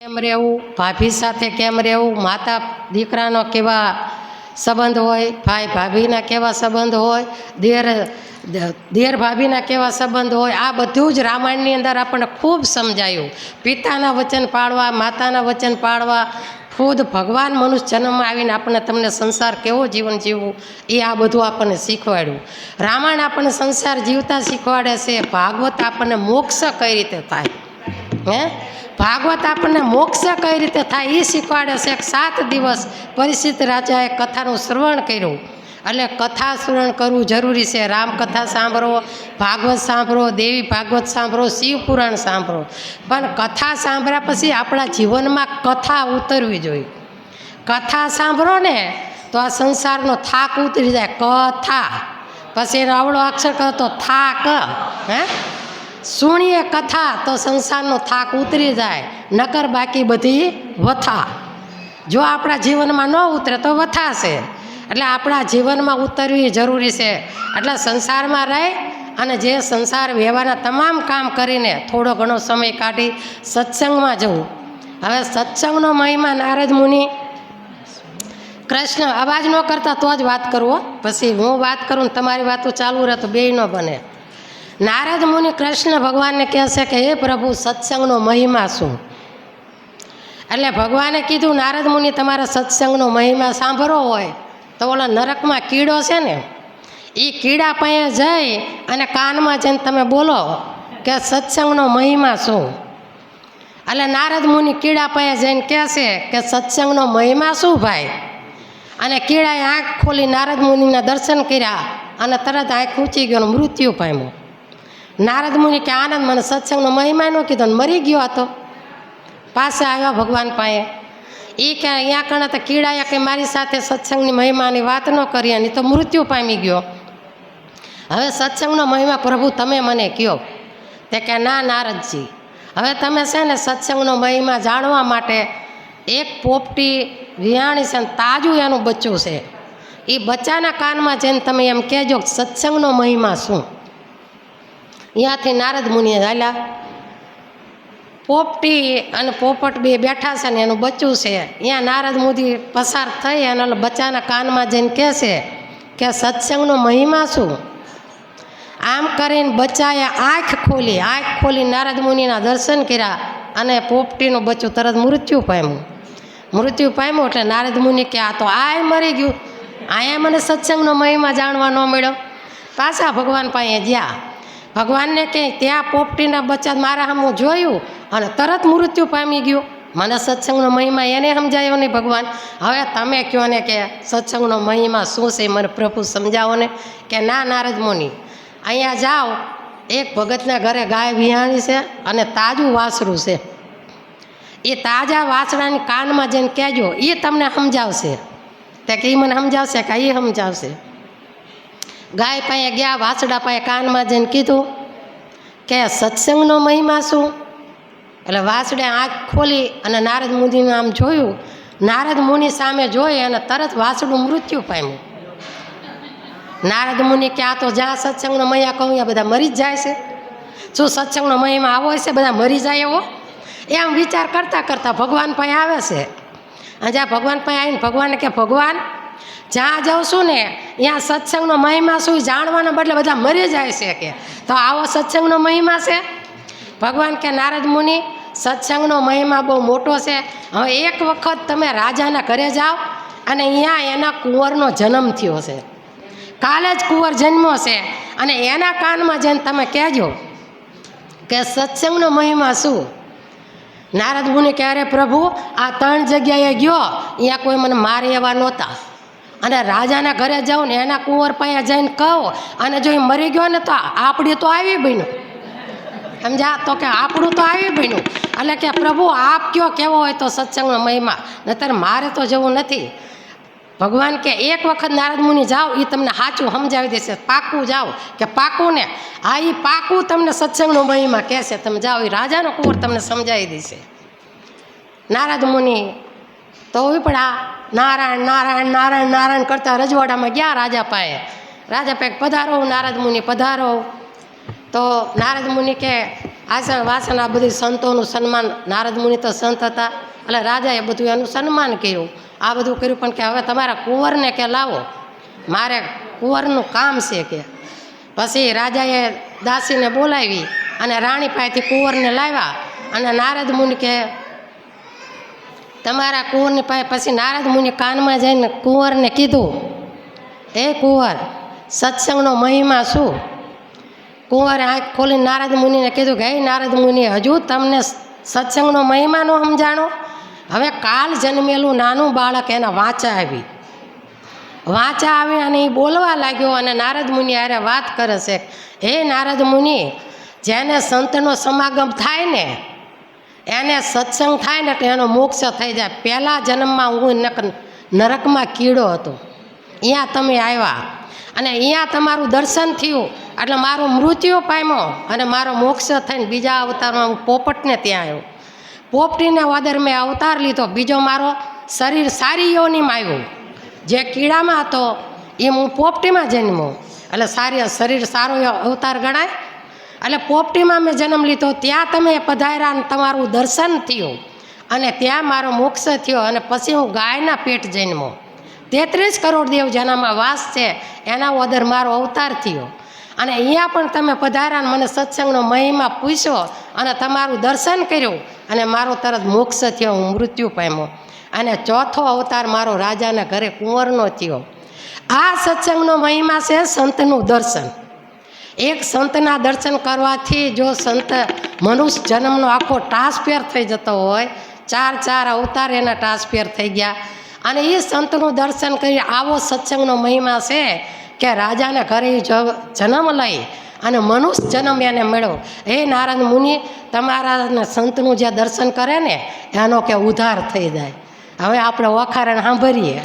કેમ રહેવું? ભાભી સાથે કેમ રહેવું? માતા દીકરાનો કેવા સંબંધ હોય? ભાઈ ભાભીના કેવા સંબંધ હોય? દેર દેર ભાભીના કેવા સંબંધ હોય? આ બધું જ રામાયણની અંદર આપણને ખૂબ સમજાયું. પિતાના વચન પાળવા, માતાના વચન પાળવા, ખુદ ભગવાન મનુષ્ય જન્મમાં આવીને આપણને તમને સંસાર કેવો જીવન જીવવું, એ આ બધું આપણને શીખવાડ્યું. રામાયણ આપણને સંસાર જીવતા શીખવાડે છે. ભાગવત આપણને મોક્ષ કઈ રીતે થાય? હે? ભાગવત આપણને મોક્ષ કઈ રીતે થાય એ શીખવાડે છે એક સાત દિવસ પરિસ્થિત રાજાએ કથાનું શ્રવણ કર્યું. એટલે કથા શ્રવણ કરવું જરૂરી છે. રામકથા સાંભળો, ભાગવત સાંભળો, દેવી ભાગવત સાંભળો શિવપુરાણ સાંભળો. પણ કથા સાંભળ્યા પછી આપણા જીવનમાં કથા ઉતરવી જોઈએ. કથા સાંભળો ને તો આ સંસારનો થાક ઉતરી જાય. કથા. પછી એનો અવળો અક્ષર કહો તો થાક. હે? સુણીએ કથા તો સંસારનો થાક ઉતરી જાય, નકર બાકી બધી વથા. જો આપણા જીવનમાં ન ઉતરે તો વથાશે એટલે આપણા જીવનમાં ઉતરવી જરૂરી છે. એટલે સંસારમાં રહી અને જે સંસાર વ્યવહારના તમામ કામ કરીને થોડો ઘણો સમય કાઢી સત્સંગમાં જવું. હવે સત્સંગનો મહિમા નારદ મુનિ કૃષ્ણ અવાજ ન કરતા તો જ વાત કરવો. પછી હું વાત કરું ને તમારી વાતો ચાલુ રહે તો બેય ન બને. નારદ મુનિ કૃષ્ણ ભગવાનને કહેશે કે હે પ્રભુ, સત્સંગનો મહિમા શું? એટલે ભગવાને કીધું, નારદ મુનિ, તમારે સત્સંગનો મહિમા સાંભળવો હોય. તો ઓલા નરકમાં કીડો છે ને એ કીડા પાસે જઈ અને કાનમાં જઈને તમે બોલો કે સત્સંગનો મહિમા શું? એટલે નારદ મુનિ કીડા પાસે જઈને કહેશે કે સત્સંગનો મહિમા શું ભાઈ? અને કીડાએ આંખ ખોલી નારદ મુનિના દર્શન કર્યા અને તરત આંખ ઊંચી ગયો મૃત્યુ પામ્યો. નારદ મુનિ કે આનંદ મને સત્સંગનો મહિમા ન કીધો ને મરી ગયો હતો. પાસે આવ્યા ભગવાન પાસે. એ કે અહીંયા કણે તો કીડાએ કે મારી સાથે સત્સંગની મહિમાની વાત ન કરી અને તો મૃત્યુ પામી ગયો. હવે સત્સંગનો મહિમા પ્રભુ તમે મને કહો તે કે ના નારદજી, હવે તમે છે ને સત્સંગનો મહિમા જાણવા માટે એક પોપટી વિહાણી છે તાજું એનું બચ્ચું છે. એ બચ્ચાના કાનમાં જઈને તમે એમ કહેજો સત્સંગનો મહિમા શું? ત્યાંથી નારદ મુનિએ હાલ્યા પોપટી અને પોપટ બે બેઠા છે ને એનું બચ્ચું છે. અહીંયા નારદ મુદી પસાર થઈ અને બચ્ચાના કાનમાં જઈને કહે છે કે સત્સંગનો મહિમા શું? આમ કરીને બચ્ચાએ આંખ ખોલી આંખ ખોલી નારદ મુનિના દર્શન કર્યા અને પોપટીનું બચ્ચું તરત મૃત્યુ પામ્યું. મૃત્યુ પામ્યું એટલે નારદ મુનિ કે, આ તો આય મરી ગયું. આયા મને સત્સંગનો મહિમા જાણવા ન મળ્યો. પાછા ભગવાન પાસે ગયા. ભગવાનને કે ત્યાં પોપટીના બચ્ચા મારા સામું જોયું અને તરત મૃત્યુ પામી ગયું. મને સત્સંગનો મહિમા એને સમજાયો નહીં ભગવાન. હવે તમે કહો ને કે સત્સંગનો મહિમા શું છે મને પ્રભુ સમજાવો ને? કે ના, નારદ મુનિ, અહીંયા જાઓ. એક ભગતના ઘરે ગાય વિહાણી છે અને તાજું વાસરું છે. એ તાજા વાસણાની કાનમાં જઈને કહેજો એ તમને સમજાવશે. તે કે એ મને સમજાવશે કે એ સમજાવશે. ગાય પાસે ગયા વાસડા પાસે કાનમાં જઈને કીધું કે સત્સંગનો મહિમા શું? એટલે વાસડે આંખ ખોલી અને નારદ મુનિનું આમ જોયું. નારદ મુનિ સામે જોઈ અને તરત વાસડું મૃત્યુ પામ્યું. નારદ મુનિ કે, આ તો જ્યાં સત્સંગનો મહિમા કહું આ બધા મરી જ જાય છે. શું સત્સંગનો મહિમા આવો છે બધા મરી જાય એવો? એમ વિચાર કરતાં કરતાં ભગવાન પાસે આવે છે. અને જ્યાં ભગવાન પાસે આવીને ભગવાનને કે, ભગવાન જ્યાં જાઉં છું ને, ત્યાં સત્સંગનો મહિમા શું જાણવાના બદલે બધા મરી જાય છે કે. તો આવો સત્સંગનો મહિમા છે? ભગવાન કે નારદ મુનિ, સત્સંગનો મહિમા બહુ મોટો છે. હવે એક વખત તમે રાજાના ઘરે જાઓ અને અહીંયા એના કુંવરનો જન્મ થયો છે. કાલે જ કુંવર જન્મો છે અને એના કાનમાં જઈને તમે કહેજો કે સત્સંગનો મહિમા શું? નારદ મુનિ કે અરે પ્રભુ, આ ત્રણ જગ્યાએ ગયો, અહીંયા કોઈ મને મારે એવા નહોતા. અને રાજાના ઘરે જાઉં ને એના કુંવર પાસે જઈને કહો, અને જો એ મરી ગયો ને તો આપણે તો આવી બન્યું. સમજા તો કે આપણું તો આવી બન્યું. એટલે કે પ્રભુ, આપ કયો કેવો હોય તો સત્સંગનો મહિમા. નતર મારે તો જવું નથી. ભગવાન કે એક વખત નારદ મુનિ જાઓ એ તમને સાચું સમજાવી દેશે. પાકું જાઓ. કે પાકું ને? હા એ પાકું તમને સત્સંગનો મહિમા કહેશે. તમે જાઓ એ રાજાનો કુંવર તમને સમજાવી દેશે. નારદ મુનિ તો ઉપડા નારાયણ નારાયણ નારાયણ નારાયણ કરતા રજવાડામાં ગયા રાજા પાએ રાજા પાએ પધારો, નારદ મુનિ પધારો. તો નારદ મુનિ કે આસન વાસન આ બધી સંતોનું સન્માન. નારદ મુનિ તો સંત હતા, એટલે રાજાએ બધું એનું સન્માન કર્યું. આ બધું કર્યું પણ કે, હવે તમારા કુંવરને કે લાવો? મારે કુંવરનું કામ છે કે. પછી રાજાએ દાસીને બોલાવી અને રાણી પાસેથી કુંવરને લાવ્યા અને નારદ મુનિ કે તમારા કુંવરની પાસે પછી નારદ મુનિ કાનમાં જઈને કુંવરને કીધું એ કુંવર, સત્સંગનો મહિમા શું? કુંવરે આંખ ખોલીને નારદ મુનિને કીધું કે, હે નારદ મુનિ, હજુ તમને સત્સંગનો મહિમા ન સમજાણો? હવે કાલ જન્મેલું નાનું બાળક એના વાંચા આવી. વાંચા આવી અને એ બોલવા લાગ્યો અને નારદ મુનિ હારે વાત કરે છે, હે નારદ મુનિ, જેને સંતનો સમાગમ થાય ને એને સત્સંગ થાય ને એટલે એનો મોક્ષ થઈ જાય. પહેલાં જન્મમાં હું નરકમાં કીડો હતો. અહીંયા તમે આવ્યા. અને અહીંયા તમારું દર્શન થયું. એટલે મારું મૃત્યુ પામ્યો અને મારો મોક્ષ થઈને બીજા અવતારમાં હું પોપટને ત્યાં આવ્યો. પોપટીને વાદર મેં અવતાર લીધો. બીજો મારો શરીર સારી યોનીમાં આવ્યું. જે કીડામાં હતો એ હું પોપટીમાં જન્મો એટલે સારી શરીર સારો અવતાર ગણાય. એટલે પોપટીમાં મેં જન્મ લીધો, ત્યાં તમે પધાર્યા અને તમારું દર્શન થયું. અને ત્યાં મારો મોક્ષ થયો અને પછી હું ગાયના પેટ જન્મો. તેત્રીસ કરોડ દેવ જેનામાં વાસ છે, એના વદર મારો અવતાર થયો. અને અહીંયા પણ તમે પધાર્યા મને સત્સંગનો મહિમા પૂછ્યો અને તમારું દર્શન કર્યું અને મારો તરત મોક્ષ થયો, હું મૃત્યુ પામ્યો. અને ચોથો અવતાર મારો રાજાના ઘરે કુંવરનો થયો. આ સત્સંગનો મહિમા છે સંતનું દર્શન. એક સંતના દર્શન કરવાથી જો સંત મનુષ્ય જન્મનો આખો ટ્રાન્સફેર થઈ જતો હોય, ચાર ચાર અવતાર એના ટ્રાન્સફેર થઈ ગયા. અને એ સંતનું દર્શન કરી આવો સત્સંગનો મહિમા છે કે રાજાને ઘરે જન્મ લઈ અને મનુષ્ય જન્મ એને મેળવો હે નારદ મુનિ તમારા સંતનું જે દર્શન કરે ને, એનો કે ઉધાર થઈ જાય. હવે આપણે વખારણ સાંભળીએ.